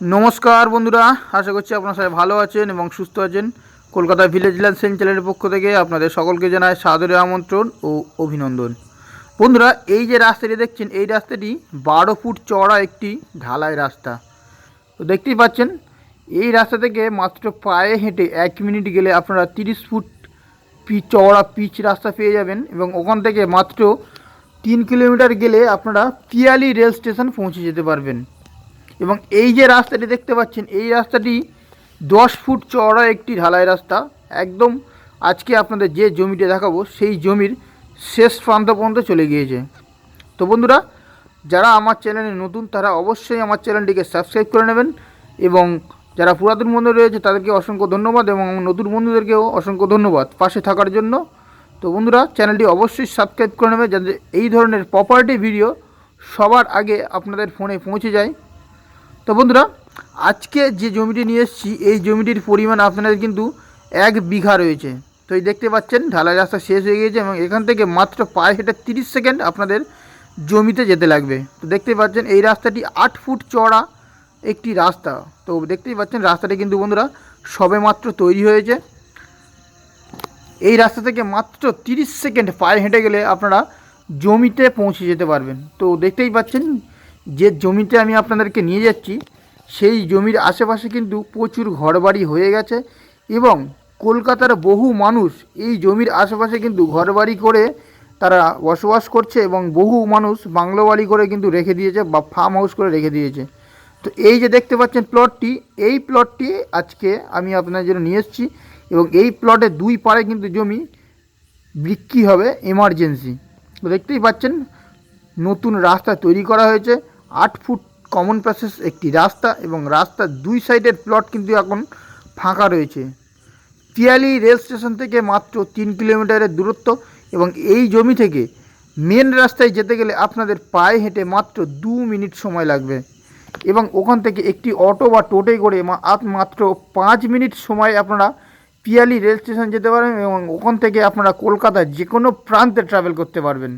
নমস্কার বন্ধুরা, আশা করছি আপনারা সবাই ভালো আছেন এবং সুস্থ আছেন। কলকাতা ভিলেজ ল্যান্ড চ্যানেলের পক্ষ থেকে আপনাদের সকলকে জানায় সাদরে আমন্ত্রণ ও অভিনন্দন। বন্ধুরা, এই যে রাস্তাটি দেখছেন, এই রাস্তাটি বারো ফুট চওড়া একটি ঢালাই রাস্তা। তো দেখতেই পাচ্ছেন, এই রাস্তা থেকে মাত্র পায়ে হেঁটে এক মিনিট গেলে আপনারা তিরিশ ফুট পিচ চওড়া পিচ রাস্তা পেয়ে যাবেন এবং ওখান থেকে মাত্র তিন কিলোমিটার গেলে আপনারা পিয়ালি রেল স্টেশন পৌঁছে যেতে পারবেন। এবং এই যে রাস্তাটি দেখতে পাচ্ছেন, এই রাস্তাটি দশ ফুট চওড়া একটি ঢালাই রাস্তা। একদম আজকে আপনাদের যে জমিটা দেখাবো, সেই জমির শেষ প্রান্ত পর্যন্ত চলে গিয়েছে। তো বন্ধুরা, যারা আমার চ্যানেলে নতুন, তারা অবশ্যই আমার চ্যানেলটিকে সাবস্ক্রাইব করে নেবেন এবং যারা পুরাতন বন্ধু রয়েছে, তাদেরকে অসংখ্য ধন্যবাদ এবং নতুন বন্ধুদেরকেও অসংখ্য ধন্যবাদ পাশে থাকার জন্য। তো বন্ধুরা, চ্যানেলটি অবশ্যই সাবস্ক্রাইব করে নেবে যাতে এই ধরনের প্রপার্টি ভিডিও সবার আগে আপনাদের ফোনে পৌঁছে যায়। তো বন্ধুরা, আজকে যে জমিটি নিয়ে এসেছি, এই জমিটির পরিমাণ আপনাদের কিন্তু এক বিঘা রয়েছে। তো এই দেখতে পাচ্ছেন, ঢালাই রাস্তা শেষ হয়ে গিয়েছে এবং এখান থেকে মাত্র পায়ে হেঁটে তিরিশ সেকেন্ড আপনাদের জমিতে যেতে লাগবে। তো দেখতেই পাচ্ছেন, এই রাস্তাটি আট ফুট চড়া একটি রাস্তা। তো দেখতেই পাচ্ছেন, রাস্তাটি কিন্তু বন্ধুরা সবে মাত্র তৈরি হয়েছে। এই রাস্তা থেকে মাত্র তিরিশ সেকেন্ড পায়ে হেঁটে গেলে আপনারা জমিতে পৌঁছে যেতে পারবেন। তো দেখতেই পাচ্ছেন যে জমিতে আমি আপনাদেরকে নিয়ে যাচ্ছি, সেই জমির আশেপাশে কিন্তু প্রচুর ঘরবাড়ি হয়ে গেছে এবং কলকাতার বহু মানুষ এই জমির আশেপাশে কিন্তু ঘরবাড়ি করে তারা বসবাস করছে এবং বহু মানুষ বাংলো বাড়ি করে কিন্তু রেখে দিয়েছে বা ফার্ম হাউস করে রেখে দিয়েছে। তো এই যে দেখতে পাচ্ছেন প্লটটি এই প্লটটি আজকে আমি আপনাদের জন্য নিয়ে এসেছি এবং এই প্লটের দুই পারে কিন্তু জমি বিক্রি হবে এমার্জেন্সি তো দেখতেই পাচ্ছেন, নতুন রাস্তা তৈরি করা হয়েছে। আট ফুট কমন প্যাসেজ একটি রাস্তা এবং রাস্তার দুই সাইডের প্লট কিন্তু এখন ফাঁকা রয়েছে। পিয়ালি রেল স্টেশন থেকে মাত্র তিন কিলোমিটারের দূরত্ব এবং এই জমি থেকে মেন রাস্তায় যেতে গেলে আপনাদের পায়ে হেঁটে মাত্র দু মিনিট সময় লাগবে এবং ওখান থেকে একটি অটো বা টোটে করে মাত্র পাঁচ মিনিট সময় আপনারা পিয়ালি রেল স্টেশন যেতে পারবেন এবং ওখান থেকে আপনারা কলকাতার যে কোনো প্রান্তে ট্রাভেল করতে পারবেন।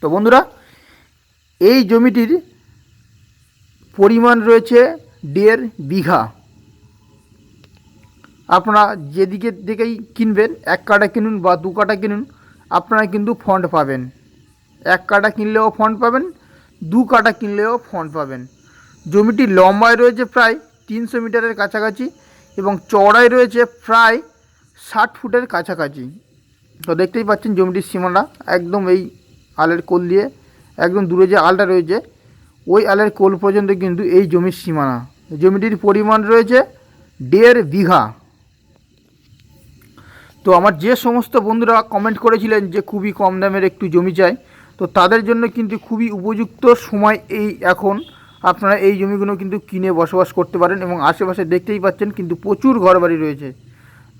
তো বন্ধুরা এই জমিটির পরিমাণ রয়েছে দেড় বিঘা। আপনারা যেদিকে দিকেই কিনবেন, এক কাটা কিনুন বা দু কাটা কিনুন, আপনারা কিন্তু ফন্ড পাবেন। এক কাটা কিনলেও ফন্ড পাবেন, দু কাটা কিনলেও ফন্ড পাবেন। জমিটি লম্বায় রয়েছে প্রায় তিনশো মিটারের কাছাকাছি এবং চওড়ায় রয়েছে প্রায় ষাট ফুটের কাছাকাছি। তো দেখতেই পাচ্ছেন জমিটির সীমানা একদম এই আলের কোল দিয়ে একদম দূরে যে আলটা রয়েছে, ওই আলের কোল পর্যন্ত কিন্তু এই জমির সীমানা। জমিটির পরিমাণ রয়েছে দেড় বিঘা। তো আমার যে সমস্ত বন্ধুরা কমেন্ট করেছিলেন যে খুবই কম দামের একটু জমি চাই, তো তাদের জন্য কিন্তু খুবই উপযুক্ত সময় এই এখন। আপনারা এই জমিগুলো কিন্তু কিনে বসবাস করতে পারেন এবং আশেপাশে দেখতেই পাচ্ছেন কিন্তু প্রচুর ঘরবাড়ি রয়েছে।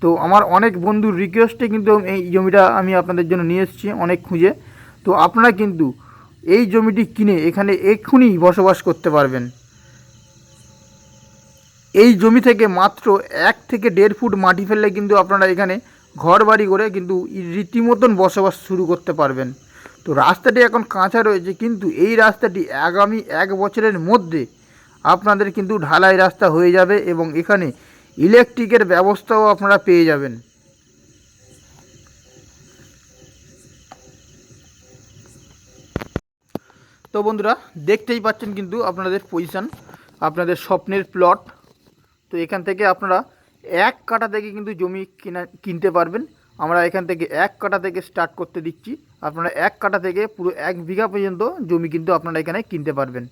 তো আমার অনেক বন্ধুর রিকোয়েস্টে কিন্তু এই জমিটা আমি আপনাদের জন্য নিয়ে এসেছি অনেক খুঁজে। তো আপনারা কিন্তু এই জমিটি কিনে এখানে এক্ষুনি বসবাস করতে পারবেন। এই জমি থেকে মাত্র এক থেকে দেড় ফুট মাটি ফেললে কিন্তু আপনারা এখানে ঘর বাড়ি করে কিন্তু রীতিমতন বসবাস শুরু করতে পারবেন। তো রাস্তাটি এখন কাঁচা রয়েছে, কিন্তু এই রাস্তাটি আগামী এক বছরের মধ্যে আপনাদের কিন্তু ঢালাই রাস্তা হয়ে যাবে এবং এখানে ইলেকট্রিকের ব্যবস্থাও আপনারা পেয়ে যাবেন। তো বন্ধুরা, দেখতেই পাচ্ছেন কিন্তু আপনাদের পজিশান আপনাদের স্বপ্নের প্লট তো এখান থেকে আপনারা এক কাটা থেকে কিন্তু জমি কিনা, কিনতে পারবেন। আমরা এখান থেকে এক কাটা থেকে স্টার্ট করতে দিচ্ছি। আপনারা এক কাটা থেকে পুরো এক বিঘা পর্যন্ত জমি কিন্তু আপনারা এখানে কিনতে পারবেন।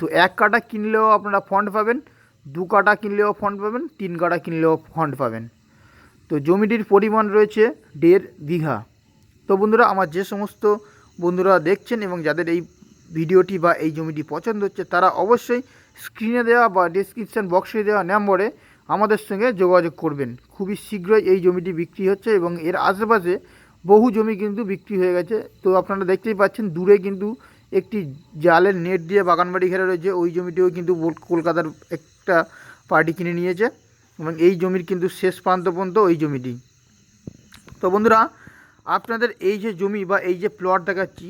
তো এক কাটা কিনলেও আপনারা ফন্ড পাবেন, দু কাটা কিনলেও ফন্ড পাবেন, তিন কাটা কিনলেও ফন্ড পাবেন। তো জমিটির পরিমাণ রয়েছে দেড় বিঘা। তো বন্ধুরা, আমার যে সমস্ত বন্ধুরা দেখছেন এবং যাদের এই ভিডিওটি বা এই জমিটি পছন্দ হচ্ছে, তারা অবশ্যই স্ক্রিনে দেওয়া বা ডিসক্রিপশান বক্সে দেওয়া নম্বরে আমাদের সঙ্গে যোগাযোগ করবেন। খুবই শীঘ্রই এই জমিটি বিক্রি হচ্ছে এবং এর আশেপাশে বহু জমি কিন্তু বিক্রি হয়ে গেছে। তো আপনারা দেখতেই পাচ্ছেন, দূরে কিন্তু একটি জালের নেট দিয়ে বাগানবাড়ি ঘেরা রয়েছে। ওই জমিটিও কিন্তু কলকাতার একটা পার্টি কিনে নিয়েছে এবং এই জমির কিন্তু শেষ প্রান্ত পর্যন্ত ওই জমিটি। তো বন্ধুরা আপনাদের এই যে জমি বা এই যে প্লট দেখাচ্ছি,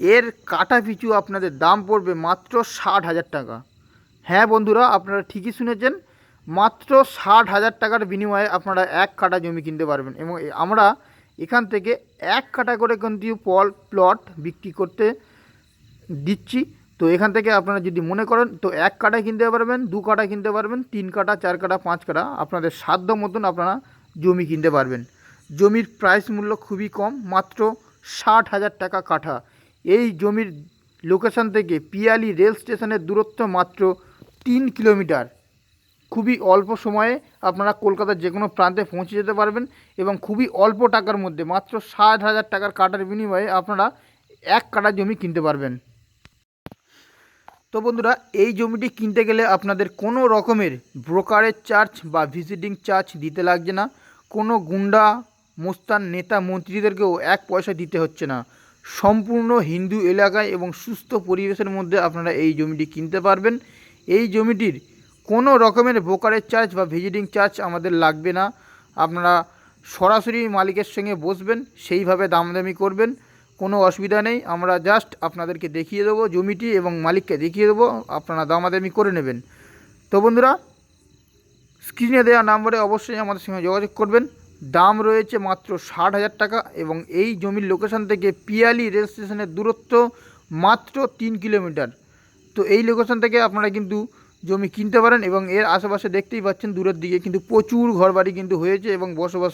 এর কাটা পিছু আপনাদের দাম পড়বে মাত্র ষাট হাজার টাকা। হ্যাঁ বন্ধুরা, আপনারা ঠিকই শুনেছেন, মাত্র ষাট হাজার টাকার বিনিময়ে আপনারা এক কাটা জমি কিনতে পারবেন এবং আমরা এখান থেকে এক কাটা করে কিন্তু পল প্লট বিক্রি করতে দিচ্ছি। তো এখান থেকে আপনারা যদি মনে করেন, তো এক কাটা কিনতে পারবেন, দু কাটা কিনতে পারবেন, তিন কাটা, চার কাটা, পাঁচ কাটা, আপনাদের সাধ্য মতন আপনারা জমি কিনতে পারবেন। জমির প্রাইস মূল্য খুবই কম, মাত্র ষাট হাজার টাকা কাঠা। এই জমির লোকেশন থেকে পিয়ালি রেল স্টেশনের দূরত্ব মাত্র তিন কিলোমিটার। খুবই অল্প সময়ে আপনারা কলকাতার যে কোনো প্রান্তে পৌঁছে যেতে পারবেন এবং খুবই অল্প টাকার মধ্যে, মাত্র ষাট হাজার টাকার কাটার বিনিময়ে আপনারা এক কাটা জমি কিনতে পারবেন। তো বন্ধুরা, এই জমিটি কিনতে গেলে আপনাদের কোনো রকমের ব্রোকারেজ চার্জ বা ভিজিটিং চার্জ দিতে লাগছে না। কোনো গুন্ডা মোস্তান নেতা মন্ত্রীদেরকেও এক পয়সা দিতে হচ্ছে না। সম্পূর্ণ হিন্দু এলাকায় এবং সুস্থ পরিবেশের মধ্যে আপনারা এই জমিটি কিনতে পারবেন। এই জমিটির কোনো রকমের ব্রোকারেজ চার্জ বা ভিজিটিং চার্জ আমাদের লাগবে না। আপনারা সরাসরি মালিকের সঙ্গে বসবেন, সেইভাবে দামদামি করবেন, কোনো অসুবিধা নেই। আমরা জাস্ট আপনাদেরকে দেখিয়ে দেবো জমিটি এবং মালিককে দেখিয়ে দেবো, আপনারা দামাদামি করে নেবেন। তো বন্ধুরা, স্ক্রিনে দেওয়া নাম্বারে অবশ্যই আমাদের সঙ্গে যোগাযোগ করবেন। দাম রয়েছে মাত্র ষাট হাজার টাকা এবং এই জমির লোকেশান থেকে পিয়ালি রেল স্টেশনের দূরত্ব মাত্র তিন কিলোমিটার। তো এই লোকেশান থেকে আপনারা কিন্তু জমি কিনতে পারেন এবং এর আশেপাশে দেখতেই পাচ্ছেন, দূরের দিকে কিন্তু প্রচুর ঘরবাড়ি কিন্তু হয়েছে এবং বসবাস